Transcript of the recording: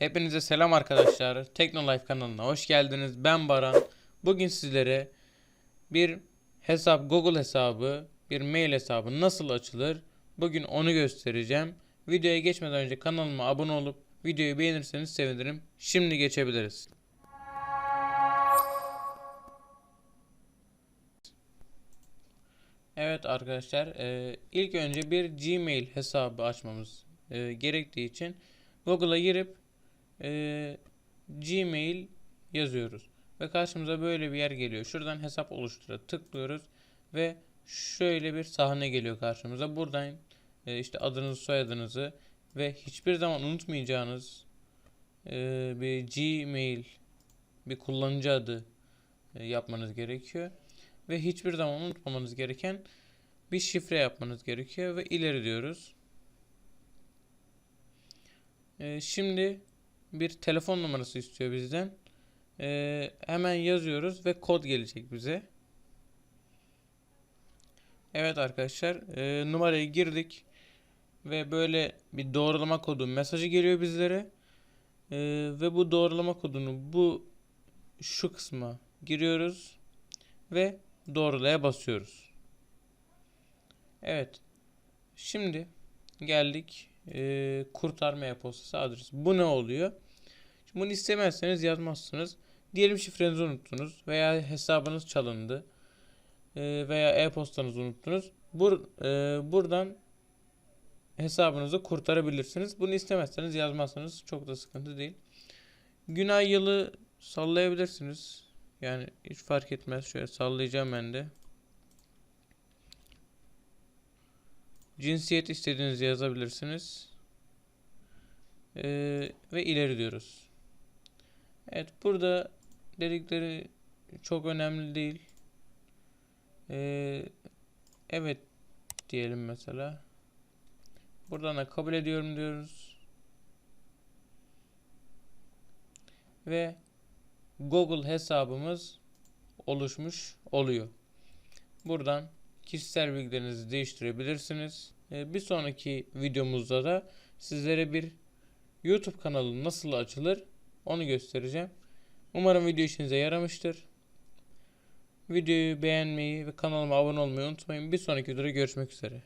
Hepinize selam arkadaşlar. Teknolife kanalına hoş geldiniz. Ben Baran. Bugün sizlere bir hesap, Google hesabı, bir mail hesabı nasıl açılır? Bugün onu göstereceğim. Videoya geçmeden önce kanalıma abone olup videoyu beğenirseniz sevinirim. Şimdi geçebiliriz. Evet arkadaşlar, e, ilk önce bir Gmail hesabı açmamız e, gerektiği için Google'a girip e, Gmail yazıyoruz ve karşımıza böyle bir yer geliyor. Şuradan hesap oluştura tıklıyoruz ve şöyle bir sahne geliyor karşımıza. Buradan e, işte adınızı, soyadınızı ve hiçbir zaman unutmayacağınız e, bir Gmail bir kullanıcı adı e, yapmanız gerekiyor ve hiçbir zaman unutmamanız gereken bir şifre yapmanız gerekiyor ve ileri diyoruz. Ee, şimdi bir telefon numarası istiyor bizden. Ee, hemen yazıyoruz ve kod gelecek bize. Evet arkadaşlar e, numarayı girdik ve böyle bir doğrulama kodu mesajı geliyor bizlere. Ee, ve bu doğrulama kodunu bu şu kısma giriyoruz ve doğrulaya basıyoruz. Evet. Şimdi geldik e, kurtarma e-postası adresi. Bu ne oluyor? Şimdi bunu istemezseniz yazmazsınız. Diyelim şifrenizi unuttunuz veya hesabınız çalındı e, veya e-postanızı unuttunuz. Bur, e, buradan hesabınızı kurtarabilirsiniz. Bunu istemezseniz yazmazsanız çok da sıkıntı değil. Gün ay yılı sallayabilirsiniz. Yani hiç fark etmez. Şöyle sallayacağım ben de. Cinsiyet istediğinizi yazabilirsiniz. Ee, ve ileri diyoruz. Evet burada dedikleri çok önemli değil. Ee, evet diyelim mesela. Buradan da kabul ediyorum diyoruz. Ve Google hesabımız oluşmuş oluyor. Buradan kişisel bilgilerinizi değiştirebilirsiniz. Ee, Bir sonraki videomuzda da sizlere bir YouTube kanalı nasıl açılır onu göstereceğim. Umarım video işinize yaramıştır. Videoyu beğenmeyi ve kanalıma abone olmayı unutmayın. Bir sonraki videoda görüşmek üzere.